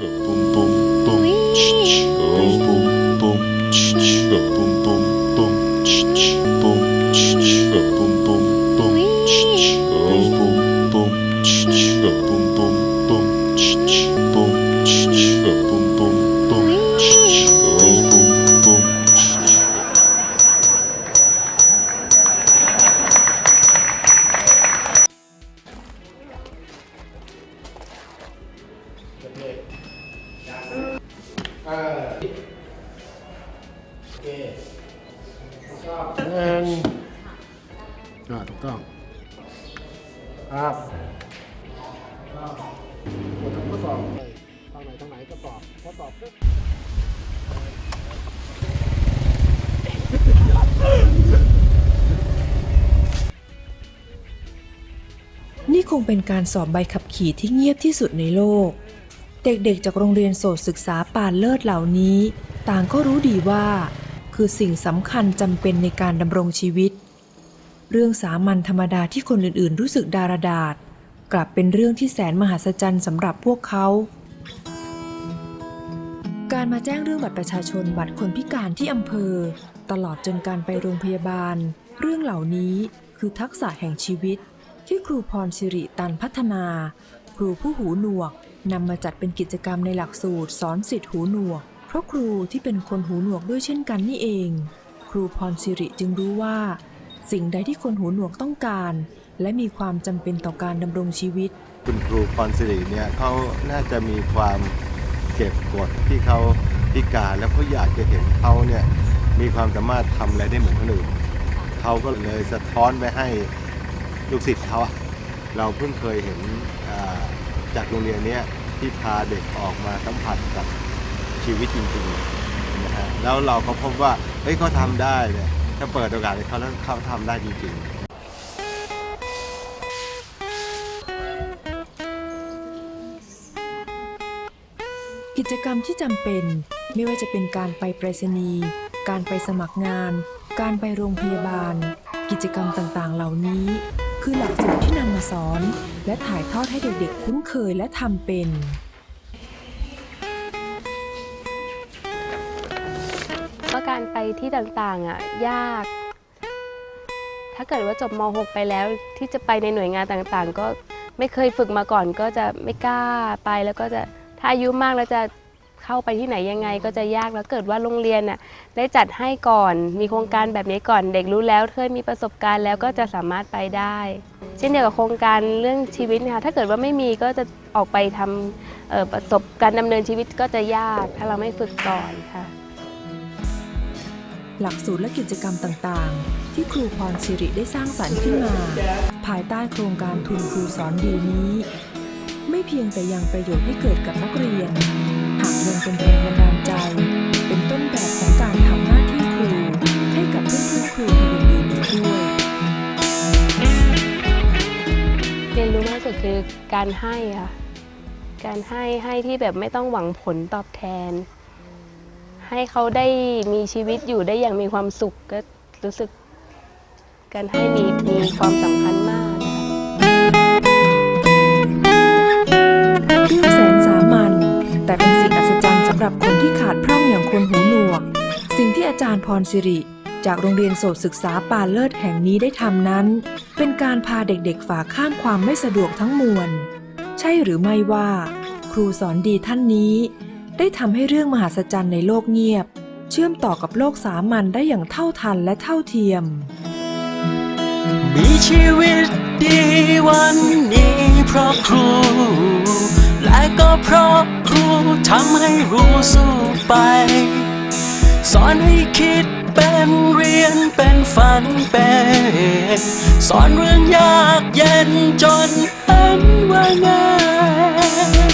Để. ออโอเคชอบหนึ่งอ่าถูกต้องครับครับกดทำข้อสอบทางไหนทางไหนก็ตอบข้อสอบปุ๊บนี่คงเป็นการสอบใบขับขี่ที่เงียบที่สุดในโลก เด็กๆ จากโรงเรียนโสตศึกษาปานเลิศเหล่านี้ ต่างก็รู้ดีว่า คือสิ่งสำคัญจำเป็นในการดำรงชีวิต เรื่องสามัญธรรมดาที่คนอื่นๆ รู้สึกดารดาษ กลับเป็นเรื่องที่แสนมหัศจรรย์สำหรับพวกเขา การมาแจ้งเรื่องบัตรประชาชนบัตรคนพิการที่อำเภอ ตลอดจนการไปโรงพยาบาล เรื่องเหล่านี้คือทักษะแห่งชีวิต ที่ครูพรสิริตันพัฒนา ครูผู้หูหนวก นำมาจัดเป็นกิจกรรมในหลักสูตรสอนสิทธิหูหนวก เพราะครูที่เป็นคนหูหนวกด้วยเช่นกันนี่เอง ครูพรสิริจึงรู้ว่า สิ่งใดที่คนหูหนวกต้องการ และมีความจำเป็นต่อการดำรงชีวิต คุณครูพรสิริเนี่ยเขาน่าจะมีความเก็บกดที่เขาพิการแล้วเขาอยากจะเห็นเขาเนี่ยมีความสามารถทำอะไรได้เหมือนคนอื่นเขาก็เลยสะท้อนไปให้ลูกศิษย์เขาเราเพิ่งเคยเห็น จากโรงเรียนนี้ที่พาเด็กออกมาสัมผัสกับชีวิตจริงๆนะฮะแล้วเราก็พบว่าเฮ้ยเขาทำได้เนี่ยถ้าเปิดโอกาสให้เขาแล้วเขาทำได้จริงๆกิจกรรมที่จำเป็นไม่ว่าจะเป็นการไปไปรษณีย์ การไปสมัครงาน การไปโรงพยาบาล กิจกรรมต่างๆ เหล่านี้ คือหลักสูตรที่นำมาสอน และถ่ายทอดให้เด็กๆคุ้นเคยและทำเป็น ว่าการไปที่ต่างๆอะยาก ถ้าเกิดว่าจบม .6 ไปแล้วที่จะไปในหน่วยงานต่างๆ ก็ไม่เคยฝึกมาก่อนก็จะไม่กล้าไปแล้วก็จะถ้าอายุมากแล้วจะ เข้าไปที่ไหนยังไงก็จะยากแล้วเกิดว่าโรงเรียนน่ะได้จัดให้ก่อน มีโครงการแบบนี้ก่อนเด็กรู้แล้วเคยมีประสบการณ์แล้วก็จะสามารถไปได้ เช่นเดียวกับโครงการเรื่องชีวิตนะคะถ้าเกิดว่าไม่มีก็จะออกไปทำประสบการดำเนินชีวิตก็จะยากถ้าเราไม่ฝึกก่อนค่ะ หลักสูตรและกิจกรรมต่างๆ ที่ครูพรสิริได้สร้างสรรค์ขึ้นมา ภายใต้โครงการทุนครูสอนดีนี้ ไม่เพียงแต่ยังประโยชน์ให้เกิดกับนักเรียน ยังเป็นแรงบันดาลใจ เป็นต้นแบบของการทำหน้าที่ครู ให้กับเพื่อนๆครูคนอื่นๆอีกด้วย เรียนรู้มากที่สุดคือการให้ค่ะ การให้ให้ที่แบบไม่ต้องหวังผลตอบแทน ให้เขาได้มีชีวิตอยู่ได้อย่างมีความสุขก็รู้สึก การให้มีมีความสำคัญมาก หรับคนที่ขาดพร่องอย่างคนหูหนวก สิ่งที่อาจารย์พรสิริ จากโรงเรียนโสตศึกษาปาเลิศแห่งนี้ได้ทำนั้น เป็นการพาเด็กๆฝ่าข้ามความไม่สะดวกทั้งมวล ใช่หรือไม่ว่า ครูสอนดีท่านนี้ ได้ทำให้เรื่องมหัศจรรย์ในโลกเงียบ เชื่อมต่อกับโลกสามัญได้อย่างเท่าทันและเท่าเทียม มีชีวิตดีวันนี้เพราะครู และก็เพราะ ทำให้รู้สู้ไป สอนให้คิดเป็นเรียนเป็นฝันเป็นสอนเรื่องยากเย็นจนเห็นว่าง่าย